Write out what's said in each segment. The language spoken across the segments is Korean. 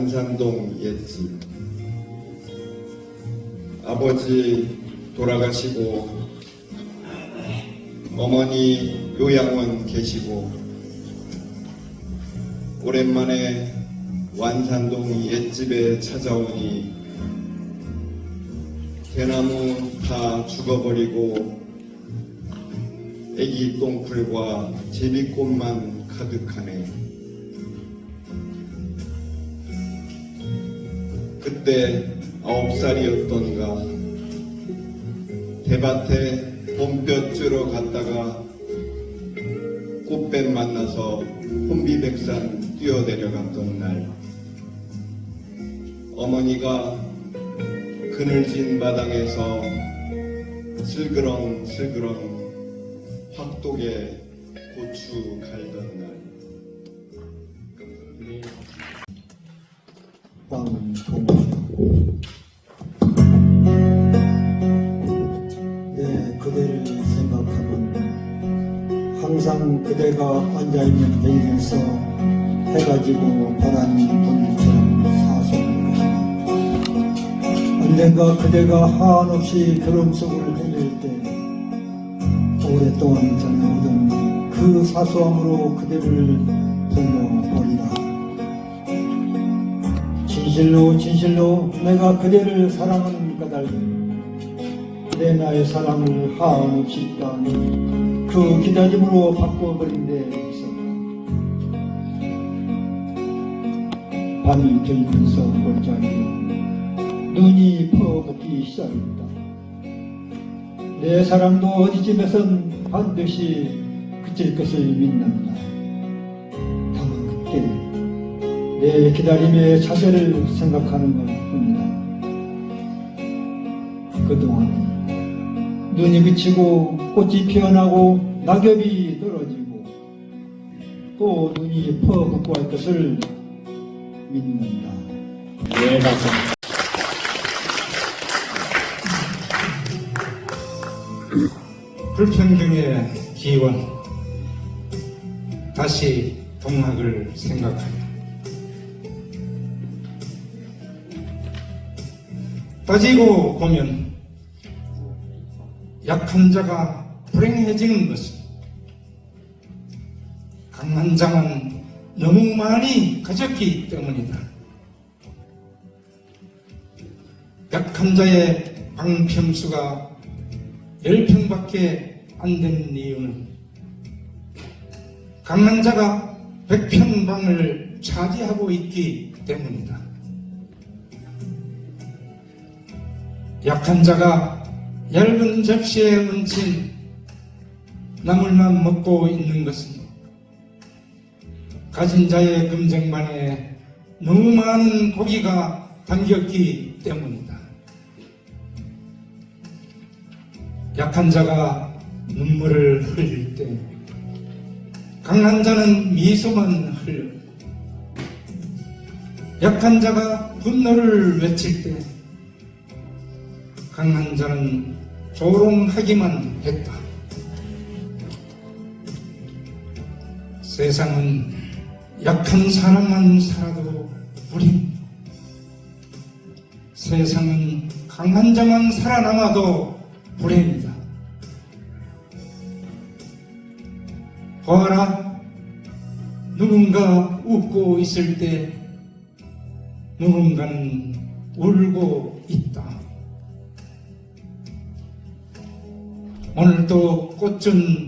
관산동 옛집 아버지 돌아가시고 어머니 요양원 계시고 오랜만에 완산동 옛집에 찾아오니 대나무 다 죽어버리고 애기 똥풀과 제비꽃만 가득하네. 그때 아홉 살이었던가 대밭에 봄볕 쬐러 갔다가 꽃뱀 만나서 혼비백산 뛰어내려갔던 날 어머니가 그늘진 마당에서 슬그렁 슬그렁 확독에 고추 갈던 날 황동주 네, 그대를 생각하면 항상 그대가 앉아있는 베일에서 해가 지고 바람이 사소한 것이다. 언젠가 그대가 한없이 결혼 속을 헤맬 때 오랫동안 전해오던 그 사소함으로 그대를 불러버리라. 진실로 진실로 내가 그대를 사랑하는 까닭 내 나의 사랑을 한없이 있다니 그 기다림으로 바꿔버린 데 있었다 밤이 들면서 골짜기에 눈이 퍼붓기 시작했다. 내 사랑도 어디쯤에선 반드시 그칠 것을 믿는다 내 기다림의 자세를 생각하는 것 뿐이다. 그동안 눈이 그치고 꽃이 피어나고 낙엽이 떨어지고 또 눈이 퍼붓고 할 것을 믿는다. 네, 박수. 불평등의 기원 다시 동학을 생각하며 따지고 보면 약한 자가 불행해지는 것은 강한 자만 너무 많이 가졌기 때문이다. 약한 자의 방평수가 10평밖에 안된 이유는 강한 자가 100평 방을 차지하고 있기 때문이다. 약한 자가 얇은 접시에 얹힌 나물만 먹고 있는 것은 가진 자의 금쟁반에 너무 많은 고기가 담겼기 때문이다. 약한 자가 눈물을 흘릴 때 강한 자는 미소만 흘려 약한 자가 분노를 외칠 때 강한 자는 조롱하기만 했다. 세상은 약한 사람만 살아도 불임. 세상은 강한 자만 살아남아도 불행이다. 보아라, 누군가 웃고 있을 때 누군가는 울고 있다. 오늘도 꽃은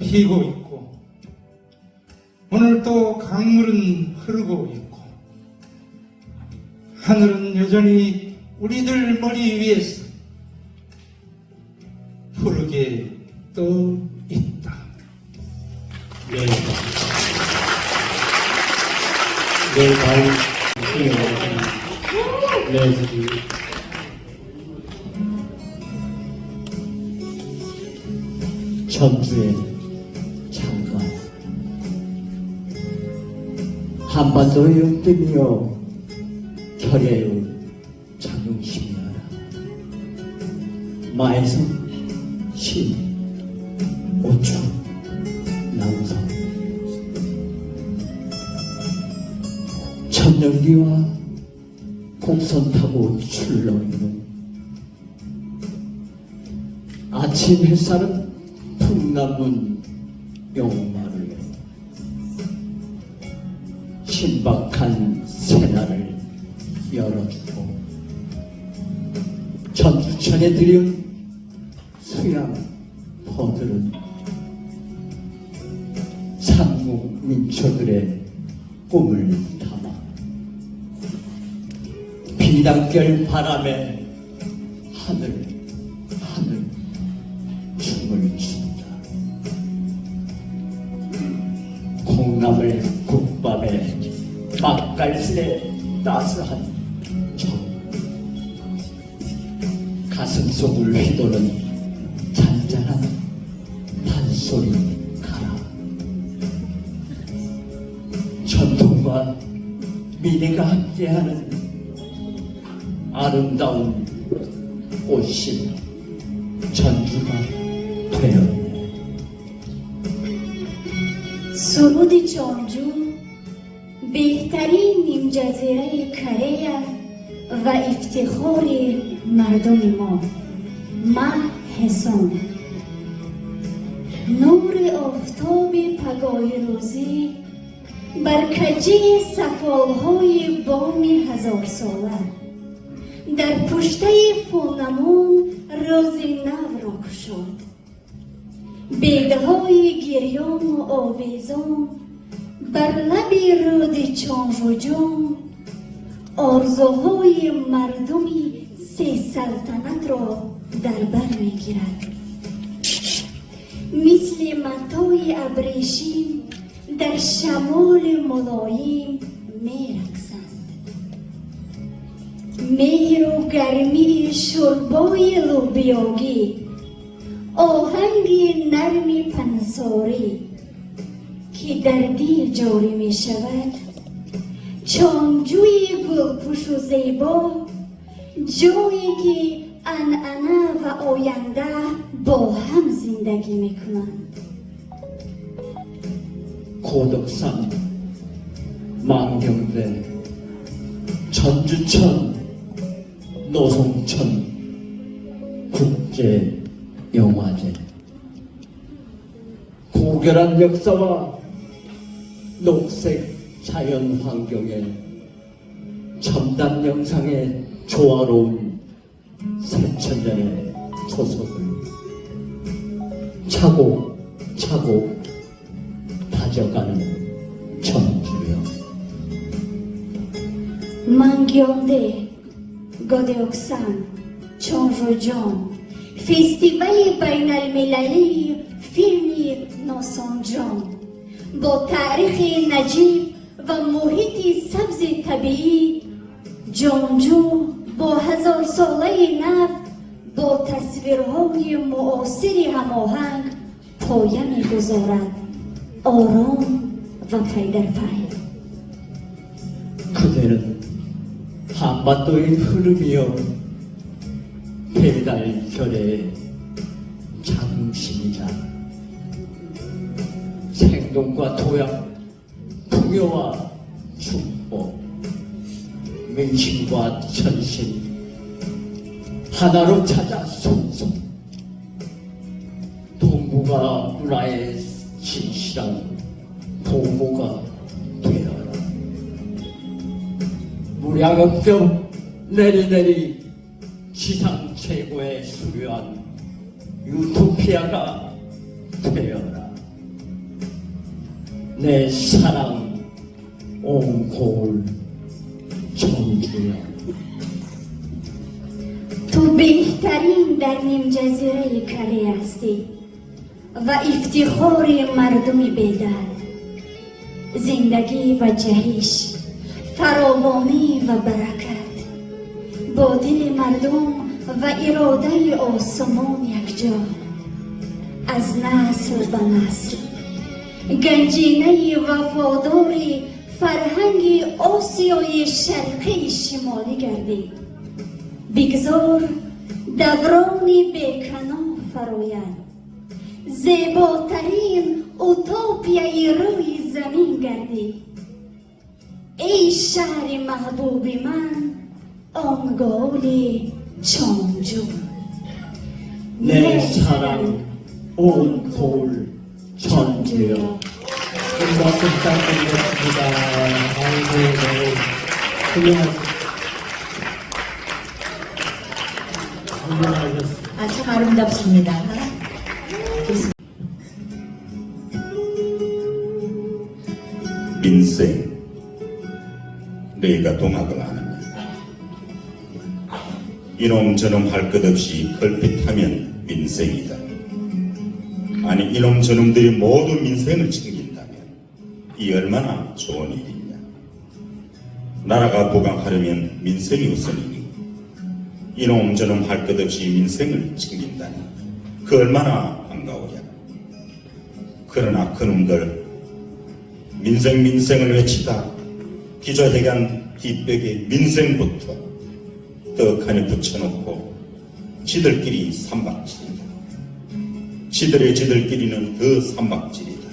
피고 있고, 오늘도 강물은 흐르고 있고, 하늘은 여전히 우리들 머리 위에서 푸르게 떠 있다. 내일 내일 밤 수요일 레즈 비 천주의 장관. 한반도의 용뜸이여 결의의 장용심이여라. 마에서 신 오추 남성. 천연기와 곡선 타고 출렁이는 아침 햇살은 풍남문 용마를 신박한 새날을 열어주고 전주천에 들여온 수양 퍼들은 삼국 민초들의 꿈을 담아 비단결 바람에 하늘 하늘 따스한 정 가슴속을 휘도는 잔잔한 단소리 가라. 전통과 미래가 함께하는 아름다운 꽃신 전주가 되었네. 소부디 전주? نیم جزیره کره و افتخار مردم ما. ما حسان. نور آفتاب پگاه روزی بر کجه سفالهای بام هزار ساله. در پشته فونمون روز نو را کشاد بیدهای گریان و آویزان بر جان آرزوهای مردمی سه سلطنت را در بر می‌گیرد مثل متای ابریشم در شمال ملایم میرقصند مهر و گرمی شربای لوبیاگی آهنگ نرم پنساری که در دل جاری می شود چانجوی گلپوش و زیبا جایی که انعنه و آینده با هم زندگی می کنند 고덕산, 만경대, 전주천, 노송천, 국제영화제. 고결한 역사와 녹색 자연 환경에 첨단 영상의 조화로운 3천년의 초석을 차곡차곡 다져가는 천주여 만경대 거대옥산 천주전 페스티벌 바이널 메라리 필미 노선전 با تاریخ نجیب و محیط سبز طبیعی جانجو با هزار ساله نو با تصویرهای معاصر هماهنگ پایه میگذارد آرام و پی در پی 그대는 한반도의 흐름이여 배달결의 자긍심이자 생동과 토양, 풍요와 축복, 민심과 천신 하나로 찾아 속속 동북아 문화의 진실한 보고가 되어라. 무량업경 내리내리 지상 최고의 수려한 유토피아가 되어라. 내 사랑 옹골 정주여. تو بهترین در نیم جزیره کره هستی و افتخار مردم بیدر زندگی و جهش فراوانی و برکت با دل مردم و اراده آسمان یکجا از نسل به نسل گنجینه وفادار فرهنگ آسیای شرقی شمالی گردید بگذار دوران بیکنا فراید زیباترین اوتوپیای روی زمین گردی. ای شهر محبوب من آنگال چامجو نه اون کل. 천주여 큰 박수 부탁드리겠습니다. 아이고 네 훌륭하셨습니다 훌륭하셨습니다. 아, 참 아름답습니다. 민생 너희가 동학을 하느냐 이놈 저놈 할 것 없이 걸핏하면 민생이다 아니 이놈 저놈들이 모두 민생을 챙긴다면 이 얼마나 좋은 일이냐 나라가 부강하려면 민생이 우선이니 이놈 저놈 할 것 없이 민생을 챙긴다니 그 얼마나 반가워야 그러나 그놈들 민생 민생을 외치다 기저회관 뒷벽에 민생부터 떡하니 붙여놓고 지들끼리 삼박질이다. 지들의 지들끼리는 더 삼박질이다.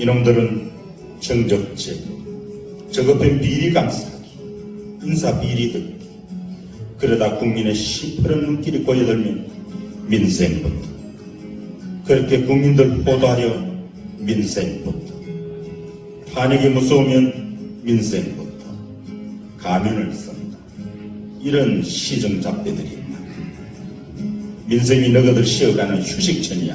이놈들은 정적제, 저급한 비리 감싸기, 인사 비리 듣기, 그러다 국민의 시퍼런 눈길이 고여들면 민생부터, 그렇게 국민들 호도하려 민생부터. 탄핵이 무서우면 민생부터. 가면을 쓴다. 이런 시정 잡배들이 있나 민생이 너희들 쉬어가는 휴식처냐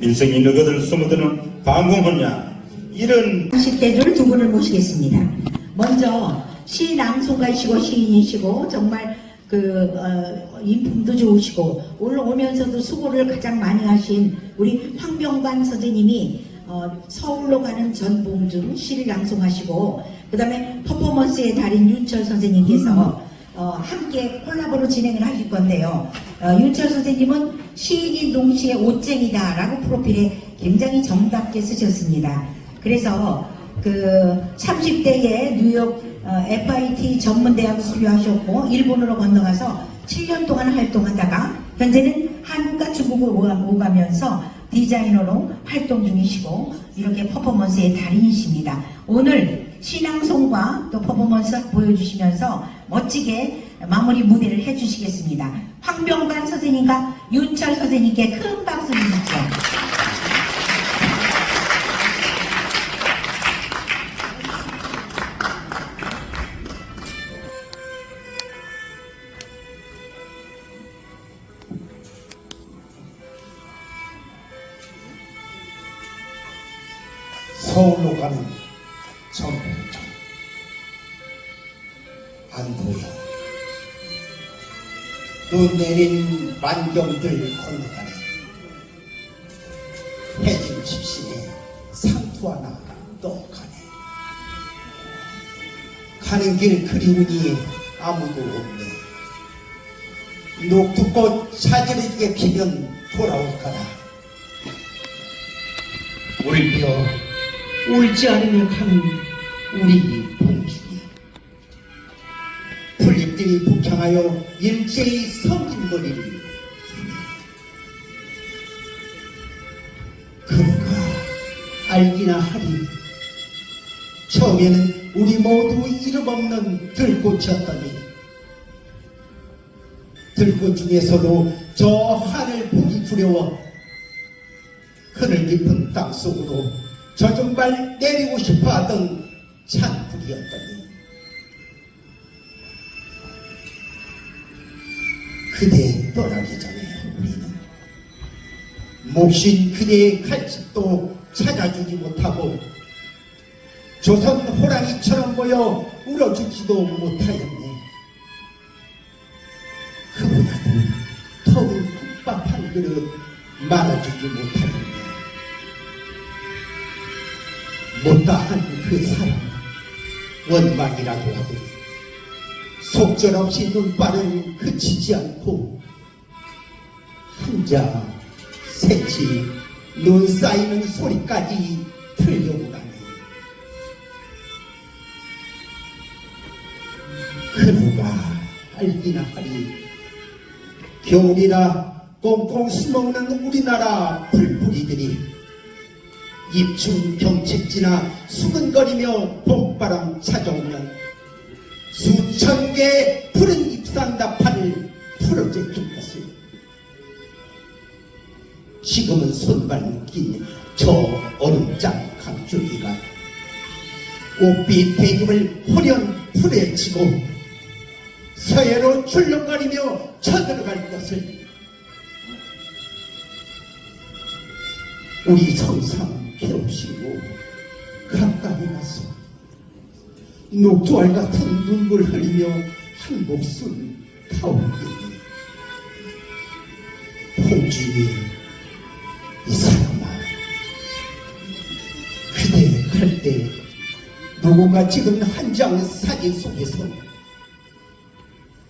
민생이 너희들 숨어드는 방공허냐 이런 30대들 두 분을 모시겠습니다. 먼저 시 낭송가이시고 시인이시고 정말 그 어, 인품도 좋으시고 오늘 오면서도 수고를 가장 많이 하신 우리 황병관 선생님이 어, 서울로 가는 전봉준 시를 낭송하시고 그 다음에 퍼포먼스의 달인 윤철 선생님께서 어, 함께 콜라보로 진행을 하실 건데요. 어, 윤철 선생님은 시인인 동시에 옷쟁이다 라고 프로필에 굉장히 정답게 쓰셨습니다. 그래서 그 30대에 뉴욕 어, FIT 전문대학 수료하셨고 일본으로 건너가서 7년 동안 활동하다가 현재는 한국과 중국을 오가- 오가면서 디자이너로 활동 중이시고 이렇게 퍼포먼스의 달인이십니다. 오늘 신앙송과 또 퍼포먼스 보여주시면서 멋지게 마무리 무대를 해주시겠습니다. 황병관 선생님과 윤철 선생님께 큰 박수 주시죠. 눈 내린 만경들 건너가네. 해진 집신에 상투 하나 떡하네. 가는 길 그리우니 아무도 없네. 녹두꽃 사지르게 피면 돌아올 거라 울며 울지 않으면 가는 우리 봉준 이 풀잎들이 부평하여 일제히 성진거리를 그런가 알기나 하리 처음에는 우리 모두 이름 없는 들꽃이었더니 들꽃 중에서도 저 하늘 보기 두려워 그늘 깊은 땅 속으로 저정발 내리고 싶어 하던 찬풀이었더니 그대 떠나기 전에 우리는 몫인 그대의 칼집도 찾아주지 못하고 조선 호랑이처럼 보여 울어주지도 못하였네. 그보다도 더욱 국밥 한 그릇 말아주지 못하였네. 못다한 그 사람 원망이라고 하더니 속절없이 눈발은 그치지 않고 한자 새치 눈 쌓이는 소리까지 들려오다니. 그 누가 알기나 하리 겨울이라 꽁꽁 숨어오는 우리나라 불뿌리들이 입춘 경책 지나 수근거리며 봄바람 찾아오면 수천 개의 푸른 잎산다파를 풀어제낀 것을 지금은 손발 묶인 저 얼음장 강줄기가 꽃빛 대김을 호련 풀에치고 서해로 출렁거리며 쳐들어갈 것을 우리 성상 괴롭히고 가까이 가서 녹두알 같은 눈물 흘리며 한 목숨 타오르니 홍준이 이 사람아 그대 갈때 누군가 찍은 한 장 사진 속에서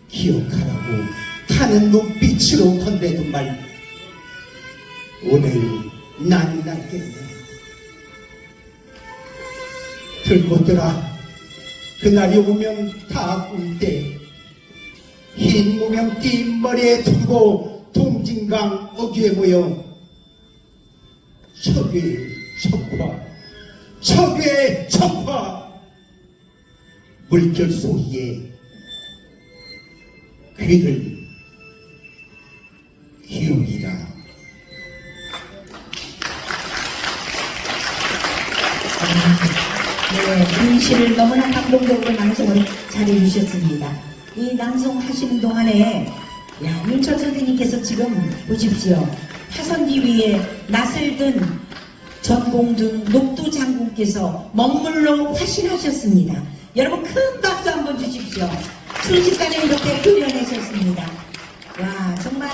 기억하라고 타는 눈빛으로 건네던 말 오늘 난 낫겠네. 들고들아 그날이 오면 다울때흰 무명 띤 머리에 두고 동진강 어귀에 모여 척의 척화 척의 척화 물결 소리에 귀를 기울이라 네, 분실을 너무나 감동적으로 낭송을 잘해주셨습니다. 이 낭송하시는 동안에, 야, 윤철 선생님께서 지금 보십시오. 타선지 위에 낯을 든 전공준 녹두 장군께서 먹물로 화신하셨습니다. 여러분 큰 박수 한번 주십시오. 순식간에 이렇게 표현하셨습니다. 와, 정말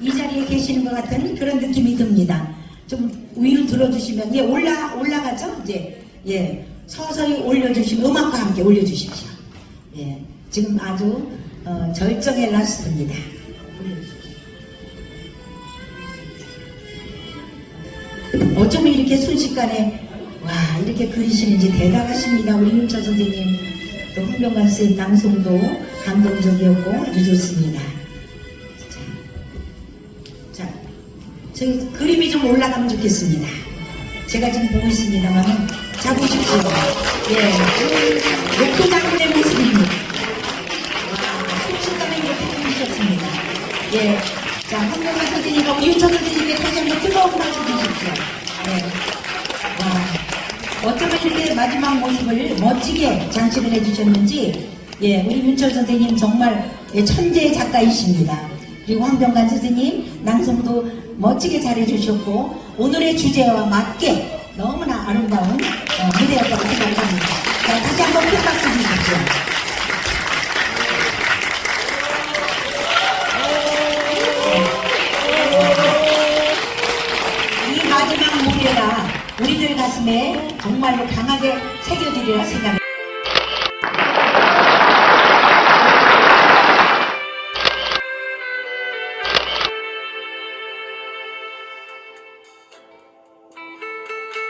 이 자리에 계시는 것 같은 그런 느낌이 듭니다. 좀 위로 들어주시면, 예, 올라, 올라가죠? 이제, 예, 서서히 올려주시면, 음악과 함께 올려주십시오. 예, 지금 아주, 어, 절정의 라스트입니다. 어쩜 이렇게 순식간에, 와, 이렇게 그리시는지 대단하십니다. 우리 윤철 선생님, 또 홍병관 쌤 낭송도 감동적이었고 아주 좋습니다. 자, 자, 저기 그림이 좀 올라가면 좋겠습니다. 제가 지금 보고 있습니다만, 자 보십시오. 예, 목도 장군의 모습입니다. 와, 순식간에 이렇게 그리셨습니다. 예, 자, 황명화 선생님과 우리 윤철 선생님께 다시 한번 뜨거운 박수 주십시오. 네. 와, 어쩌면 이렇게 마지막 모습을 멋지게 장치를 해주셨는지, 예, 우리 윤철 선생님 정말 예, 천재 작가이십니다. 그리고 황병관 선생님 낭송도 멋지게 잘해주셨고, 오늘의 주제와 맞게 너무나 아름다운 어, 무대였다고 생각합니다. 자, 다시 한번 큰 박수 주십시오. 이 마지막 무대가 우리들 가슴에 정말로 강하게 새겨지리라 생각을